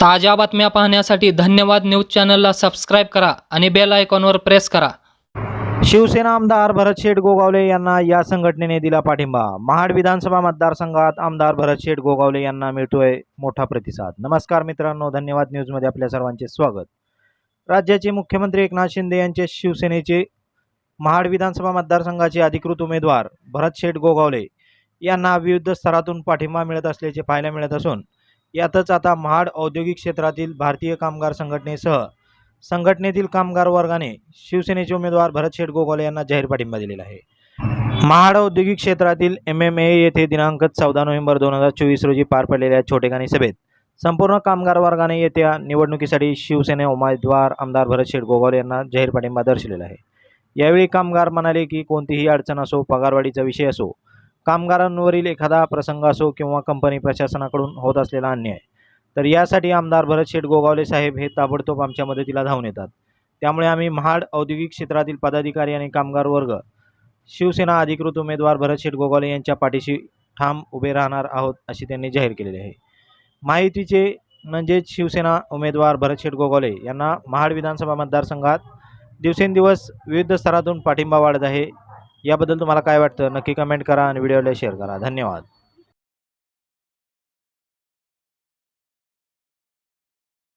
ताज्या बातम्या पाहण्यासाठी धन्यवाद न्यूज चॅनलला सबस्क्राईब करा आणि बेल आयकॉनवर प्रेस करा. शिवसेना आमदार भरतशेठ गोगावले यांना या संघटनेने दिला पाठिंबा. महाड विधानसभा मतदारसंघात आमदार भरतशेठ गोगावले यांना मिळतोय मोठा प्रतिसाद. नमस्कार मित्रांनो धन्यवाद न्यूजमध्ये आपल्या सर्वांचे स्वागत. राज्याचे मुख्यमंत्री एकनाथ शिंदे यांचे शिवसेनेचे महाड विधानसभा मतदारसंघाचे अधिकृत उमेदवार भरतशेठ गोगावले यांना विविध स्तरातून पाठिंबा मिळत असल्याचे पाहायला मिळत असून यातच आता महाड औद्योगिक क्षेत्रातील भारतीय कामगार संघटनेसह संघटनेतील कामगार वर्गाने शिवसेनेचे उमेदवार भरतशेठ गोगावले यांना जाहीर पाठिंबा दिलेला आहे. महाड औद्योगिक क्षेत्रातील एम एम ए येथे दिनांक चौदा नोव्हेंबर दोन हजार चोवीस रोजी पार पडलेल्या छोटेखानी सभेत संपूर्ण कामगार वर्गाने येत्या निवडणुकीसाठी शिवसेना उमेदवार आमदार भरतशेठ गोगावले यांना जाहीर पाठिंबा दर्शवलेला आहे. यावेळी कामगार म्हणाले की कोणतीही अडचण असो पगारवाढीचा विषय असो कामगारांवरील एखादा प्रसंग असो किंवा कंपनी प्रशासनाकडून होत असलेला अन्याय. तर यासाठी आमदार भरत शेठ गोगावले साहेब हे ताबडतोब आमच्या मदतीला धावून येतात. त्यामुळे आम्ही महाड औद्योगिक क्षेत्रातील पदाधिकारी आणि कामगार वर्ग शिवसेना अधिकृत उमेदवार भरत शेठ गोगावले यांच्या पाठीशी ठाम उभे राहणार आहोत अशी त्यांनी जाहीर केलेली आहे. माहितीचे म्हणजेच शिवसेना उमेदवार भरत शेठ गोगावले यांना महाड विधानसभा मतदारसंघात दिवसेंदिवस विविध स्तरातून पाठिंबा वाढत आहे. याबद्दल तुम्हाला काय वाटतं? नक्की कमेंट करा आणि व्हिडिओला शेअर करा. धन्यवाद.